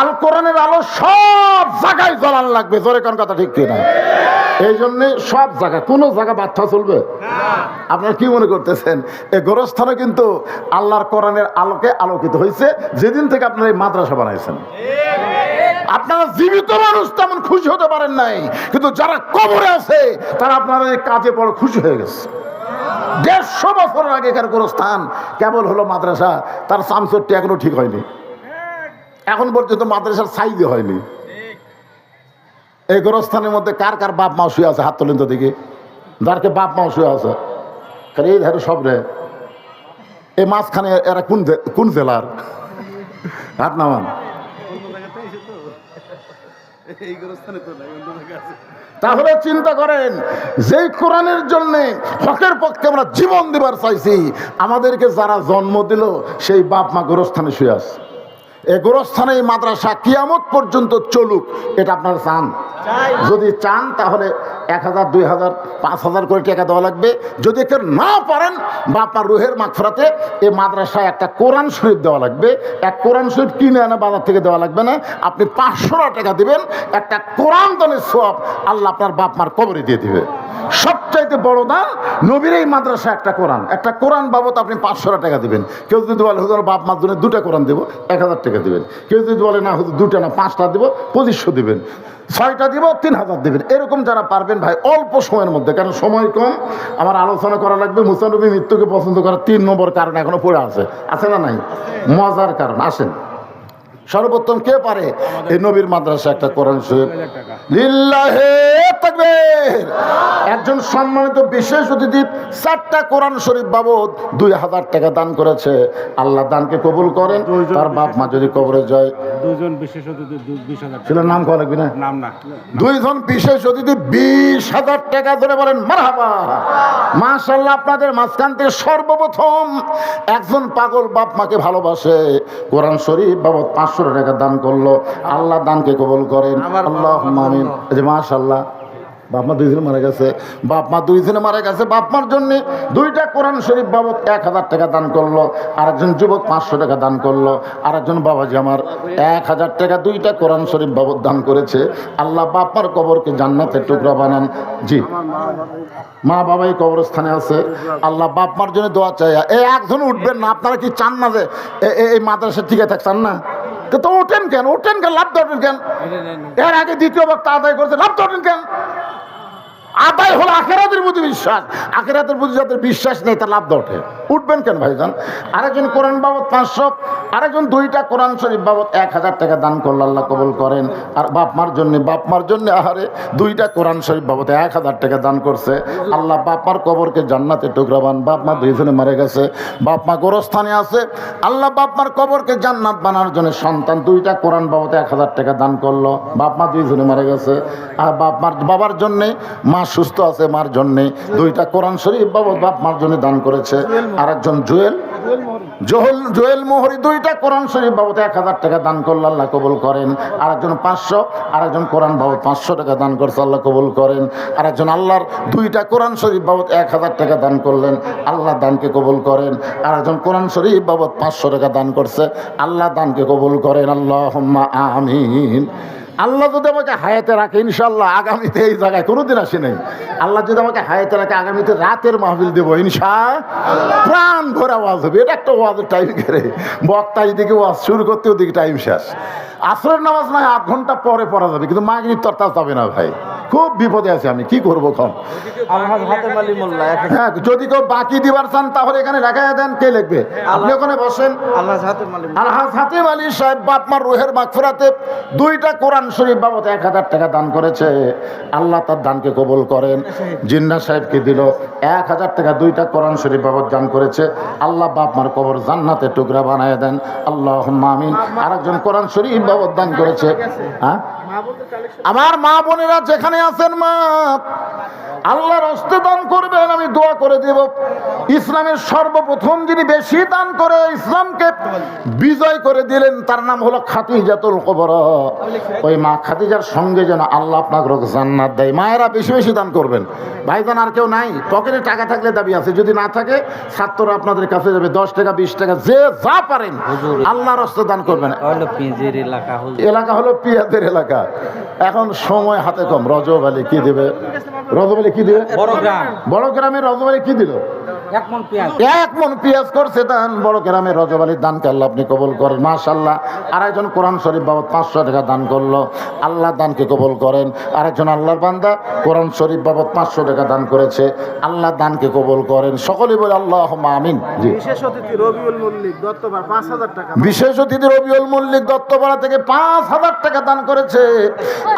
আল কোরআনের আলো সব জায়গায় জ্বলান লাগবে। জোরে কোন কথা ঠিক কিনা? এই জন্য সব জায়গায় কোনো জায়গা বাচ্চা চলবে? আপনারা কি মনে করতেছেন? এই গোরস্থানে কিন্তু আল্লাহর কোরআনের আলোকে আলোকিত হয়েছে, যেদিন থেকে আপনারা এই মাদ্রাসা বানাইছেন। আপনারা জীবিত মানুষ তেমন খুশি হতে পারেন নাই, কিন্তু যারা কবরে আছে, তারা আপনার এই কাজে বড় খুশি হয়ে গেছে। দেড়শো বছর আগেকার কোনো স্থান কেবল হলো মাদ্রাসা, তার সামসরটি এখনও ঠিক হয়নি। এখন পর্যন্ত মাদ্রাসার সাইজে হয়নি। এই গোরস্থানের মধ্যে কার কার বাপ মা শুয়ে আছে হাত তোলেন তো দিকে যারকে বাপ মা শুয়ে আছে। খালি এই ধারে সব রে। এই মাঝখানে এরা কোন কোন জেলার? হাত নামান। তাহলে চিন্তা করেন যেই কোরআনের জন্য হকের পক্ষে আমরা জীবন দিবার চাইছি আমাদেরকে যারা জন্ম দিল সেই বাপ মা গোরস্থানে শুয়ে আছে। এই গোরস্থানে এই মাদ্রাসা কিয়ামত পর্যন্ত চলুক, এটা আপনারা চান। যদি চান, তাহলে এক হাজার, দুই হাজার, পাঁচ হাজার করে টাকা দেওয়া লাগবে। যদি কেউ না পারেন, বাপার রুহের মাখফরাতে এই মাদ্রাসায় একটা কোরআন শরীফ দেওয়া লাগবে। এক কোরআন শরীফ কিনে আনা বাজার থেকে দেওয়া লাগবে না। আপনি পাঁচশো টাকা দিবেন, একটা কোরআন দানের সব আল্লাহ আপনার বাপ মার কবরে দিয়ে দিবে। সবচাইতে বড় না, নবীর এই মাদ্রাসা একটা কোরআন। একটা কোরআন বাবদ আপনি পাঁচশো টাকা দিবেন। কেউ যদি বলে, হুজুর, বাপ জন্য দুটা কোরআন দেবো, এক হাজার টাকা দিবেন। কেউ যদি বলে, না, হুজুর, দুটা না, পাঁচটা দেবো, পঁচিশশো দিবেন। ছয়টা দিব, তিন হাজার দেবেন। এরকম যারা পারবেন ভাই, অল্প সময়ের মধ্যে কারণ সময় কম? আমার আলোচনা করা লাগবে, মুসানবী মৃত্যুকে পছন্দ করার তিন নম্বর কারণ এখনও পড়ে আছে। আছে না নাই? মজার কারণ, আসেন। সর্বোত্তম কে পারে? এই নবীর মাদ্রাসা একটা কোরআন শরীফ। লিল্লাহে তাকবীর। একজন সম্মানিত বিশেষ অতিথি চারটা কোরআন শরীফ বাবদ দুই হাজার টাকা দান করেছে। আল্লাহ দানকে কবুল করেন তার বাপ মা যদি কবরে যায়। দুজন বিশেষ অতিথি। ছিল নাম করা লাগবে না? নাম না। দুইজন বিশেষ অতিথি বিশ হাজার টাকা ধরে বলেন মারহাবা! মাশাল্লাহ আপনাদের মাঝখান থেকে সর্বপ্রথম একজন পাগল বাপ মাকে ভালোবাসে। কোরআন শরীফ বাবদ পাঁচশো টাকা দান করল। আল্লাহ দানকে কবল করেন। আল্লাহ মামিন এই মাশাল্লাহ বাপ মা দুইজনে মারা গেছে। বাপ মা দুইজনে মারা গেছে। বাপ মার জন্য দুইটা কোরআন শরীফ বাবদ এক হাজার টাকা দান করল। আরেকজন যুবক পাঁচশো টাকা দান করল। আরেকজন বাবাজি আমার এক হাজার টাকা দুইটা কোরআন শরীফ বাবদ দান করেছে। আল্লাহ বাপার কবরকে জান্নাতের টুকরা বানান। জি। মা বাবাই কবরস্থানে আছে। আল্লাহ বাপ মার জন্য দোয়া চাই এ একজন উঠবেন না। আপনারা কি চান না যে এই মাদ্রাসা টিকে থাকছেন না? তো তো ওঠেন কেন? ওঠেন কেন? লাভ ধরেন কেন? এর আগে দ্বিতীয় বক্তা আদায় করেছে, লাভ ধরেন কেন? আদায় হলো আখেরাতের প্রতি বিশ্বাস। আখেরাতের প্রতি যাদের বিশ্বাস নেই, তার লাভ ওঠে উঠবেন কেন ভাইজান? আরেকজন কোরআন বাবদ পাঁচশো, আরেকজন দুইটা কোরআন শরীফ বাবদ এক হাজার টাকা দান করল আল্লাহ কবুল করেন। আর বাপ মার জন্য, বাপ মার জন্য আহারে দুইটা কোরআন শরীফ বাবদ এক হাজার টাকা দান করছে। আল্লাহ বাপ মার কবরকে জান্নাতে টুকরাবান বাপ মা দুইজনে মারা গেছে, বাপ মা গোরস্থানে আছে। আল্লাহ বাপ মার কবরকে জান্নাত বানার জন্য সন্তান দুইটা কোরআন বাবদ এক হাজার টাকা দান করল। বাপ মা দুইজনে মারা গেছে। আর বাপ মার বাবার জন্যে, মা সুস্থ আছে মার জন্যে দুইটা কোরআন শরীফ বাবদ বাপ মার জন্য দান করেছে। আর একজন জুয়েল। জোহল, জোয়েল মোহরি দুইটা কোরআন শরীফ বাবদ এক হাজার টাকা দান করল আল্লাহ কবুল করেন। আর একজন পাঁচশো আর একজন কোরআন বাবদ পাঁচশো টাকা দান করছে আল্লাহ কবুল করেন। আর একজন আল্লাহর দুইটা কোরআন শরীফ বাবদ এক হাজার টাকা দান করলেন, আল্লাহ দানকে কবুল করেন। আর একজন কোরআন শরীফ বাবদ পাঁচশো টাকা দান করছে, আল্লাহ দানকে কবুল করেন। আল্লাহ আমিন। আল্লাহ যদি আমাকে হায়াতে রাখে ইনশাল্লাহ আগামীতে এই জায়গায় কোনোদিন আসি নাই। আল্লাহ যদি আমাকে হায়াতে রাখে, আগামীতে রাতের মাহফিল দেবো ইনশা প্রাণ ভরে ওয়াজ হবে। এটা একটা ওয়াজের টাইম করে বক্তা এদিকে ওয়াজ শুরু করতে ওদিকে টাইম শেষ। আসরের নামাজ নয় আধ ঘণ্টা পরে পড়া যাবে কিন্তু মাগরিব তো তা যাবে না ভাই। খুব বিপদে আছে আমি কি করব এক হ্যাঁ যদি কেউ বাকি দিবার চান তাহলে এখানে রেখে দেন কে লিখবে? আপনি ওখানে বসেন। হাতেম আলী আলহাজ হাতিম আলী সাহেব বাপমার রুহের মাগফিরাতে দুইটা কোরআন শরীফ বাবদ এক হাজার টাকা দান করেছে। আল্লাহ তার দানকে কবুল করেন। জিন্না সাহেবকে দিল এক হাজার টাকা দুইটা কোরআন শরীফ বাবদ দান করেছে। আল্লাহ বাপমার কবর জান্নাতে টুকরা বানায় দেন। আল্লাহ আমিন। আরেকজন কোরআন শরীফ বাবদ দান করেছে। হ্যাঁ? আমার মা বোনেরা যেখানে আছেন মা আল্লাহর হস্তে দান করবেন আমি দোয়া করে দেব। ইসলামের সর্বপ্রথম যিনি বেশি দান করে ইসলামকে বিজয় করে দিলেন তার নাম হলো খাতিজাতুল কবরা। ওই মা খাতিজার সঙ্গে যেন আল্লাহ আপনাকে জান্নাত দেয়। মায়েরা বেশি বেশি দান করবেন। ভাইজান আর কেউ নাই। পকেটে টাকা থাকলে দাবি আছে। যদি না থাকে ছাত্ররা আপনাদের কাছে যাবে। দশ টাকা বিশ টাকা যে যা পারেন আল্লাহর হস্তে দান করবেন। এলাকা হলো পিয়াদের এলাকা। এখন সময় হাতে কম। রজব আলী কি দেবে? রজব আলী কি দেবে? বড় গ্রাম। বড় গ্রামে রজব আলী কি দিল? এক মন পেঁয়াজ। এক মন পেঁয়াজ করছে দান বড় গ্রামে রজব আলীর দানকে আল্লাহ আপনি কবল করেন। মাশাল্লাহ আরেকজন কোরআন শরীফ বাবদ পাঁচশো টাকা দান করল। আল্লাহ দানকে কবল করেন। আরেকজন আল্লাহর বান্দা কোরআন শরীফ বাবদ পাঁচশো টাকা দান করেছে। আল্লাহ দানকে কবল করেন। সকলেই বলে আল্লাহ আমিন। বিশেষ অতিথি রবিউল মল্লিক দত্তবার পাঁচ হাজার টাকা বিশেষ অতিথি রবিউল মল্লিক দত্তপাড়া থেকে পাঁচ হাজার টাকা দান করেছে।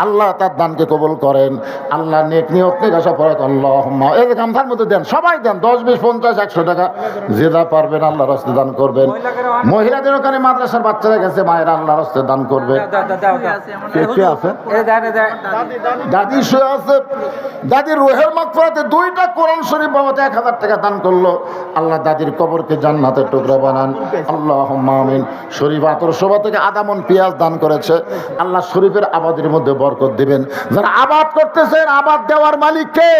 আল্লাহ তার দানকে কবল করেন। আল্লাহ নেক নিয়ত নেক আশা পড়াক আল্লাহ এই গামছার মধ্যে দেন সবাই দেন দশ বিশ পঞ্চাশ একশো টাকা যে যা পারবেন আল্লাহ রাস্তে দান করবেন। মহিলাদের ওখানে মাদ্রাসার বাচ্চারা গেছে মায়ের আল্লাহ রাস্তে দান করবে। কে কে আছে? দাদি শুয়ে আছে। দাদির রোহের মাকফরাতে দুইটা কোরআন শরীফ বাবাতে এক হাজার টাকা দান করল। আল্লাহ দাদির কবরকে জান্নাতের টুকরা বানান। আল্লাহ আমিন। শরীফ আতর শোভা থেকে আদামন পেঁয়াজ দান করেছে। আল্লাহ শরীফের আবাদের মধ্যে বরকত দিবেন। যারা আবাদ করতেছেন আবাদ দেওয়ার মালিক কে?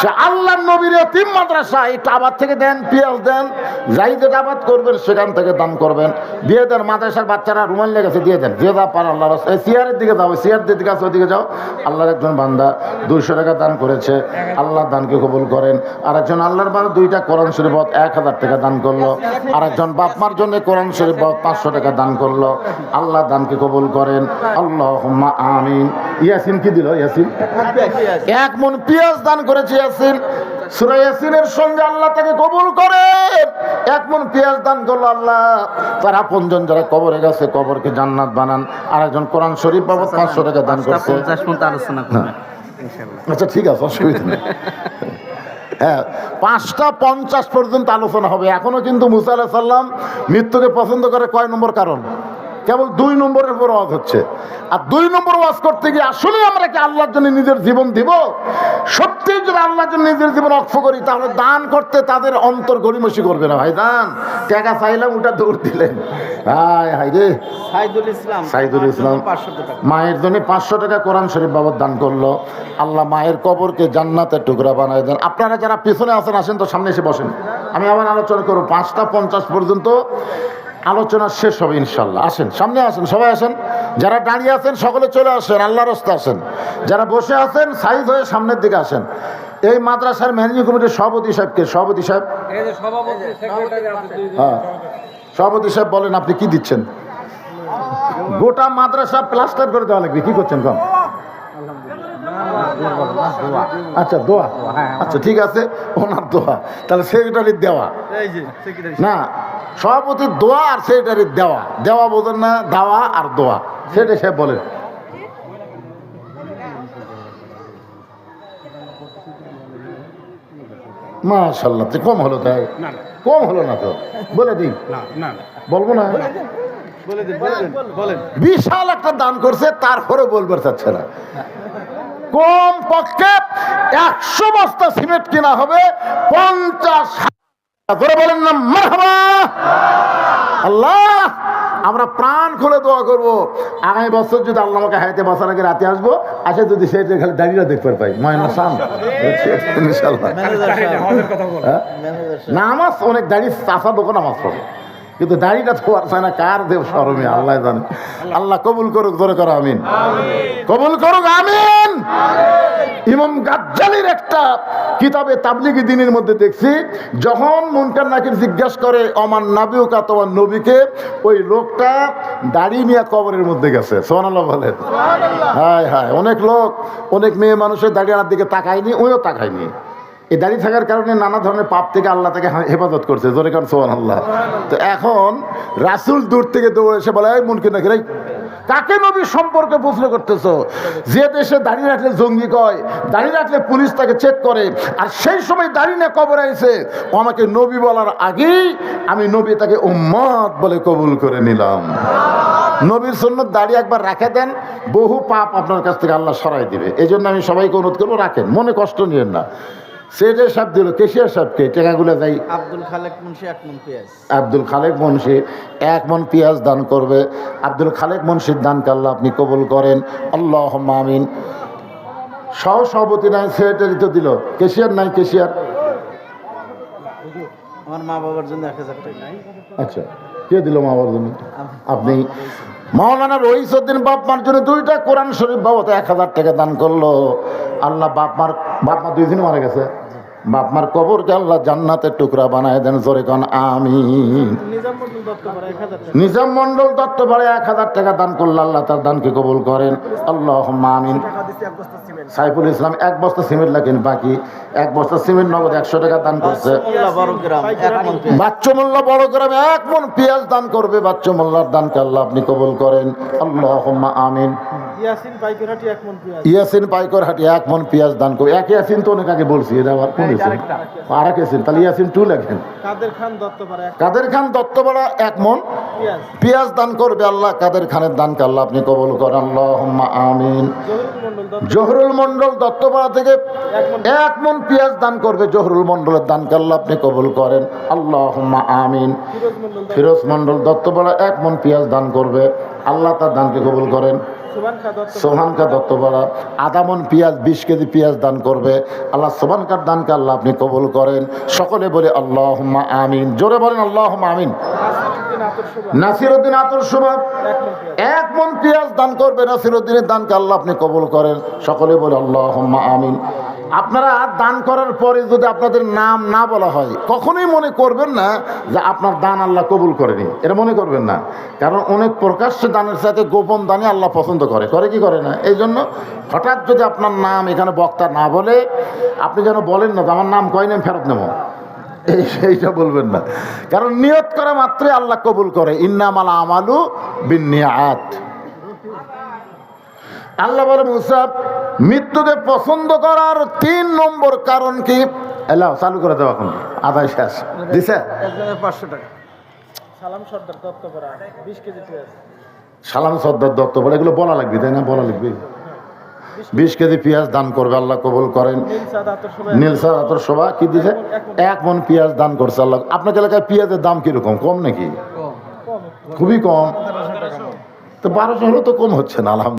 সে আল্লাহ নবীর তিন মাদ্রাসা আবাদ থেকে দেন, পেঁয়াজ দেন, যাই যেটা আবাদ করবেন সেখান থেকে দান করবেন। দিয়ে দেন, মাদ্রাসার বাচ্চারা রুমাল লেগেছে দিয়ে দেন। যে যা পার আল্লাহ সিয়ারের দিকে যাও সিয়ারদের দিকে আছে ওদিকে যাও। আল্লাহর একজন বান্দা দুইশো টাকা দান করেছে। আল্লাহ দানকে কবুল করেন। আর একজন আল্লাহর বান্দা দুইটা কোরআন শরীফ এক হাজার টাকা দান করল। আর একজন বাপমার জন্য কোরআন শরীফ পাঁচশো টাকা দান করল। আল্লাহ দানকে কবুল করেন। আল্লাহ আমিন। ইয়াসিন কি দিল? ইয়াসিন? এক মন পিয়াজ দান করেছে, ইয়াসিন। সুরা ইয়াসিনের সঙ্গে আল্লাহ তাকে কবুল করে এক মন পেঁয়াজ দান করল আল্লাহ। তার আপনজন যারা কবরে গেছে কবরকে জান্নাত বানান। আর একজন কোরআন শরীফ বাবদ পাঁচশো টাকা দান করছে। আলোচনা আচ্ছা ঠিক আছে অসুবিধা নেই। হ্যাঁ পাঁচটা পঞ্চাশ পর্যন্ত আলোচনা হবে। এখনও কিন্তু মুসা আলাহ সাল্লাম মৃত্যুকে পছন্দ করে কয় নম্বর কারণ? কেবল দুই নম্বরের উপর ওয়াজ হচ্ছে। আর দুই নম্বর ওয়াজ করতে গিয়ে আসলে আমরা কি আল্লাহর জন্য নিজের জীবন দিব? সত্যি যদি আল্লাহর জন্য নিজের জীবন অক্ষ করি তাহলে দান করতে তাদের অন্তর গরিমসি করবে না। ভাই দান টাকা চাইলাম ওটা দৌড় দিলেন। হায় হাই রে। সাইদুল ইসলাম সাইদুল ইসলাম মায়ের জন্য পাঁচশো টাকা কোরআন শরীফ বাবদ দান করল। আল্লাহ মায়ের কবরকে জান্নাতের টুকরা বানায় দেন। আপনারা যারা পিছনে আছেন আসেন তো সামনে এসে বসেন। আমি আবার আলোচনা করব। পাঁচটা পঞ্চাশ পর্যন্ত আলোচনা শেষ হবে ইনশাল্লাহ। আসেন সামনে আসেন সবাই আসেন। যারা দাঁড়িয়ে আছেন সকলে চলে আসেন আল্লাহর রাস্তা আসেন। যারা বসে আছেন সাইজ হয়ে সামনের দিকে আসেন। এই মাদ্রাসার ম্যানেজিং কমিটির সভাপতি সাহেবকে সভাপতি সাহেব। হ্যাঁ। সভাপতি সাহেব বলেন আপনি কি দিচ্ছেন? গোটা মাদ্রাসা প্লাস্টার করে দেওয়া লাগবে কি করছেন কম? আচ্ছা দোয়া। আচ্ছা ঠিক আছে ওনার দোয়া। তাহলে সেক্রেটারির দেওয়া। না সভাপতির দোয়া আর সেক্রেটারির দেওয়া। দেওয়া বোঝেন না দেওয়া আর দোয়া। সেটা সে বলেন মাশাল্লাহ তো কম হলো তাই? কম হলো না তো? বলে দিই। বলব না? বিশাল একটা দান করছে তারপরে বলবার চাচ্ছে না। কম পক্ষে একশো বস্তা সিমেন্ট কিনা হবে পঞ্চাশ হাজার। বলেন না মারহাবা। আল্লাহ আমরা প্রাণ খুলে দোয়া করব। আগামী বছর যদি আল্লাহ আমাকে হাইতে বছর আগে রাতে আসব আসে যদি সেই খালি দাঁড়িয়ে দেখতে পাই। ময়না সাম হ্যাঁ? নামাজ অনেক দাঁড়িয়ে চাষা দোকান নামাজ পড়ে। কিন্তু দাড়িটা তো আর না কার দেব সরমে আল্লাহ জানে। আল্লাহ কবুল করুক ধরে করো আমিন। কবুল করুক আমিন। ইমাম গাজ্জালির একটা কিতাবে তাবলিগি দিনের মধ্যে দেখছি যখন মুনকার নাকির জিজ্ঞাসা করে আমার নাবিউকা তোমার নবীকে? ওই লোকটা দাড়ি নিয়ে কবরের মধ্যে গেছে। সোহানাল্লাহ বলে। হায় হায় অনেক লোক অনেক মেয়ে মানুষের দাড়ি আনার দিকে তাকায়নি ওইও তাকায়নি। এই দাঁড়িয়ে থাকার কারণে নানা ধরনের পাপ থেকে আল্লাহ তাকে হেফাজত করছে। জোরে কারণ সোহান আল্লাহ তো এখন রাসুল দূর থেকে দৌড়ে এসে বলে মুনকে নাকি রে, কাকে নবী সম্পর্কে প্রশ্ন করতেছ? যে দেশে দাঁড়িয়ে রাখলে জঙ্গি কয় দাঁড়িয়ে রাখলে পুলিশ তাকে চেক করে, আর সেই সময় দাঁড়িয়ে না কবর আইছে। ও আমাকে নবী বলার আগেই আমি নবী তাকে উম্মত বলে কবুল করে নিলাম। নবীর সুন্নত দাড়ি একবার রাখে দেন, বহু পাপ আপনার কাছ থেকে আল্লাহ সরাই দিবে। এই জন্য আমি সবাইকে অনুরোধ করব, রাখেন। মনে কষ্ট নিয়েন না। সেটের সাহেব দিল কেশিয়ার সাহেবকে টাকাগুলো দেয় আব্দুল খালেক মুন্সি এক মন পেঁয়াজ। আব্দুল খালেক মুন্সি এক মন পেঁয়াজ দান করবে। আব্দুল খালেক মুন্সির দানকে আল্লাহ আপনি কবুল করেন। আল্লাহ মামিন সহ সভাপতি নাই সেক্রেটারি তো দিল। কেশিয়ার নাই কেশিয়ার। আমার মা বাবার জন্য এক হাজার টাকা আচ্ছা কে দিল মা বাবার জন্য? আপনি। মাওলানা রহিসুদ্দিন বাপমার জন্য দুইটা কোরআন শরীফ বাবদ এক হাজার টাকা দান করল। আল্লাহ বাপমার বাপমা দুই দিন মারা গেছে। বাপমার কবর আল্লাহ জান্নাতের টুকরা বানায় দেন, জোরে কন, আমিন। নিজাম মন্ডল দত্ত বাড়ে এক হাজার টাকা দান করল আল্লাহ তার দানকে কবুল করেন। আল্লাহ আমিন। সাইফুল ইসলাম এক বস্তা সিমেন্ট লাগেন বাকি এক বস্তা সিমেন্ট নগদ একশো টাকা দান করছে। বাচ্চু মোল্লা বড় গ্রামে এক মন পেঁয়াজ দান করবে বাচ্চু মোল্লার দানকে আল্লাহ আপনি কবুল করেন। আল্লাহ আমিন। ইয়াসিন মন পাইকর হাটি এক মন পেঁয়াজ দান করবে এক ইয়াসিন তো অনেক আগে বলছি এটা আবার কোন ইয়াসিন? আর এক ইয়াসিন তাহলে ইয়াসিন টু লেখেন। কাদের খান দত্তপাড়া কাদের খান দত্তপাড়া এক মন পেঁয়াজ। দান করবে আল্লাহ কাদের খানের দানকে আল্লাহ আপনি কবুল করেন? আল্লাহ আমিন। জহুরুল মন্ডল দত্তপাড়া। থেকে এক মন পেঁয়াজ। দান করবে জহরুল মন্ডলের দানকে আল্লাহ আপনি কবুল করেন? আল্লাহ আমিন। ফিরোজ মন্ডল দত্ত ফিরোজ মন্ডল দত্তপাড়া এক মন পেঁয়াজ দান করবে আল্লাহ তার দানকে কবুল করেন। সুবান খা দত্ত বলা। আদামন পেঁয়াজ বিশ কেজি পেঁয়াজ দান করবে। আল্লাহ সোহানকার দানকে আল্লাহ আপনি কবুল করেন। সকলে বলে আল্লাহ আমিন। জোরে বলেন আল্লাহ আমিন। নাসিরুদ্দিন আতর সুবাব এক মন পেঁয়াজ। এক মন পেঁয়াজ দান করবে। নাসিরুদ্দিনের দানকে আল্লাহ আপনি কবুল করেন। সকলে বলে আল্লাহ আমিন। আপনারা দান করার পরে যদি আপনাদের নাম না বলা হয়, কখনোই মনে করবেন না যে আপনার দান আল্লাহ কবুল করেনি। এটা মনে করবেন না। কারণ অনেক প্রকাশ্য দানের সাথে গোপন দানে আল্লাহ পছন্দ করে। করে কি করে না? এই জন্য হঠাৎ যদি আপনার নাম এখানে বক্তা না বলে, আপনি যেন বলেন না আমার নাম কয় আমি ফেরত নেব। এই সেইটা বলবেন না। কারণ নিয়ত করা মাত্রই আল্লাহ কবুল করে। ইন্নামাল আমালু বিনিয়াত আল্লাহ বলে মুসাফ মৃত্যুকে পছন্দ করার তিন নম্বর কারণ কি? এলাও চালু করে দেওয়া এখন। আদায় শেষ। দিছে? পাঁচশো টাকা। সালাম সর্দার দত্তপাড়া বিশ কেজি সালাম সর্দার দত্ত বলে এগুলো বলা লাগবে তাই না? বলা লাগবে। বিশ কেজি পেঁয়াজ দান করবে আল্লাহ কবুল করেন। নীলসাদ আতর সভা কি দিছে? এক মন পেঁয়াজ দান করছে আল্লাহ। আপনার এলাকায় পেঁয়াজের দাম কীরকম? কম নাকি? খুবই কম। তো বারোশো হলে তো কম হচ্ছে না আলহামদুলিল্লাহ।